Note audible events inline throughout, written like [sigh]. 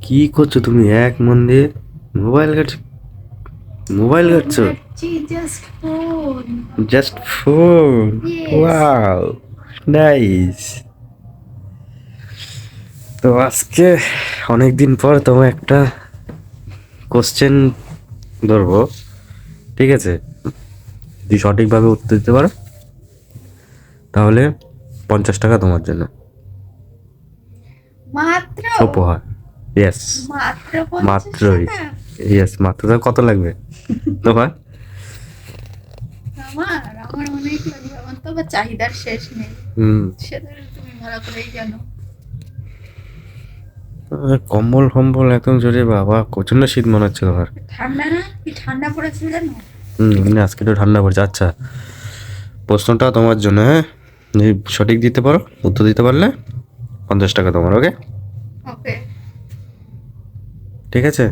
কি করছ তুমি? এক মন দিয়ে মোবাইল ঘাটছো mobile ঘাটছো? Just phone. Wow nice তো আজকে অনেক দিন পর তোমার একটা কোশ্চেন ধরবো ঠিক আছে? যদি সঠিকভাবে উত্তর দিতে পারো তাহলে পঞ্চাশ টাকা তোমার জন্য। মাত্র? উপহার। ইয়েস মাত্রই। ইয়েস মাত্র। কত লাগবে? তোমার আমার আমার অনেক লাগবে। আমার তো আবার চাহিদার শেষ নেই। হুম। সেটা তুমি ভালো করেই জানো। কম্বল ফম্বল একদম জোরে বাবা প্রচণ্ড শীত মনে হচ্ছে তোমার ঠান্ডা না? কি ঠান্ডা পড়েছিল জানো? হুম এমনি আজকে একটু ঠান্ডা পড়ছে। আচ্ছা প্রশ্নটা তোমার জন্য হ্যাঁ? যদি সঠিক দিতে পারো উত্তর দিতে পারলে পঞ্চাশ টাকা তোমার ওকে ওকে ঠিক আছে?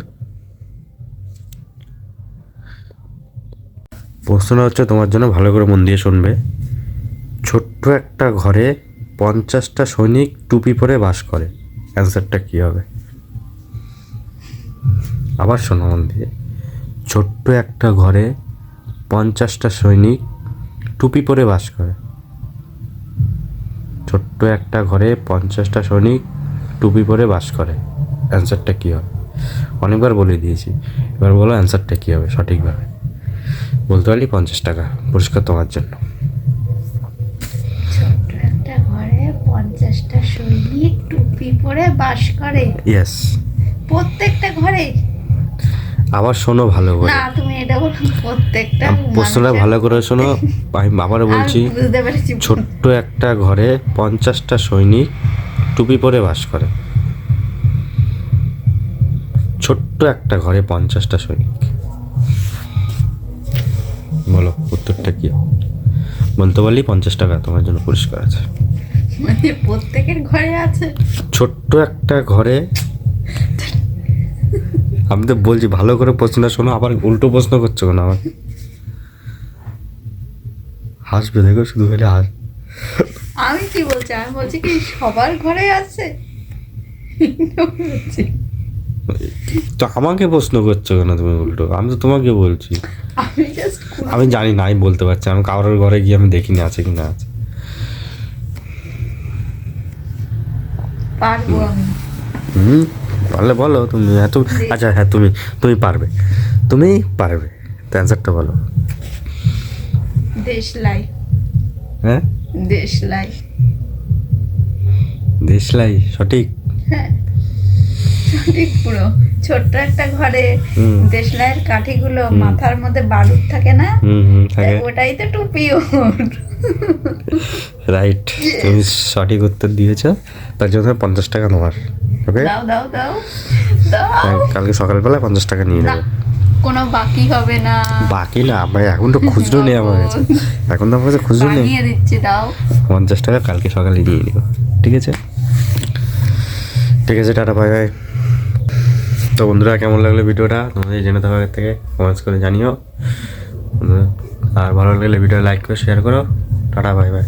প্রশ্নটা হচ্ছে তোমার জন্য ভালো করে মন দিয়ে শুনবে। ছোট্ট একটা ঘরে পঞ্চাশটা সৈনিক টুপি পরে বাস করে। অ্যান্সারটা কী হবে? আবার শোনো মন দিয়ে। ছোট্ট একটা ঘরে পঞ্চাশটা সৈনিক টুপি পরে বাস করে। ছোট্ট একটা ঘরে পঞ্চাশটা সৈনিক টুপি পরে বাস করে। অ্যান্সারটা কী হবে? অনেকবার বলে দিয়েছি। এবার বলো অ্যান্সারটা কী হবে সঠিকভাবে? বলতে পারলি পঞ্চাশ টাকা পুরস্কার তোমার জন্য। পঞ্চাশটা সৈনিক টুপি পরে বাস করে। ইয়েস প্রত্যেকটা ঘরে? আবার শোনো ভালো করে। না তুমি এটা বলো প্রত্যেকটা প্রশ্নটা ভালো করে শোনো। আমি আবারও বলছি ছোট্ট একটা ঘরে পঞ্চাশটা সৈনিক টুপি পরে বাস করে। ছোট্ট একটা ঘরে পঞ্চাশটা সৈনিক। বলো উত্তরটা কি? বলতে পারলি পঞ্চাশ টাকা তোমার জন্য পুরস্কার আছে। মানে প্রত্যেকের ঘরে আছে? ছোট্ট একটা ঘরে? আমি তো বলছি ভালো করে প্রশ্নটা শোনো আবার উল্টো প্রশ্ন করছ কেন আমার হাসবে দেখো শুধু খালি হাস। আমি কি বলছি? আমি বলছি কি সবার ঘরে আছে? [laughs] বলছি। তো আমাকে প্রশ্ন করছ কেন তুমি উল্টো? আমি তো তোমাকে বলছি। আমি জানি না আমি বলতে পারছি আমি কারোর ঘরে গিয়ে আমি দেখিনি আছে কি না আছে হুম। পারলে বলো তুমি এত আচ্ছা হ্যাঁ তুমি তুমি পারবে। তুমি পারবে তো অ্যান্সারটা বলো। দেশলাই। হ্যাঁ? দেশলাই। দেশলাই সঠিক? হ্যাঁ। সঠিক পুরো। ছোট্ট একটা ঘরে। দেশলাইয়ের কাঠিগুলো মাথার মধ্যে বারুদ থাকে না? হুম হুম ওটাই তো টুপি রাইট তুমি সঠিক উত্তর দিয়েছ। তার জন্য পঞ্চাশ টাকা তোমার ওকে দাও দাও দাও। দাও। কালকে সকালবেলা পঞ্চাশ টাকা নিয়ে নেবে। কোনো বাকি হবে না। বাকি না ভাই এখন তো খুচরো নেই আমার কাছে এখন তো আমার কাছে খুচরো নেই। দিচ্ছি দাও। পঞ্চাশ টাকা কালকে সকালে নিয়ে নিব ঠিক আছে? ঠিক আছে টাটা বাই বাই তো বন্ধুরা, কেমন লাগল ভিডিওটা? তোমাদের জেনে থাকার থেকে কমেন্টস করে জানিও। আর ভালো লাগলে ভিডিও লাইক করে শেয়ার করো। Tata bye bye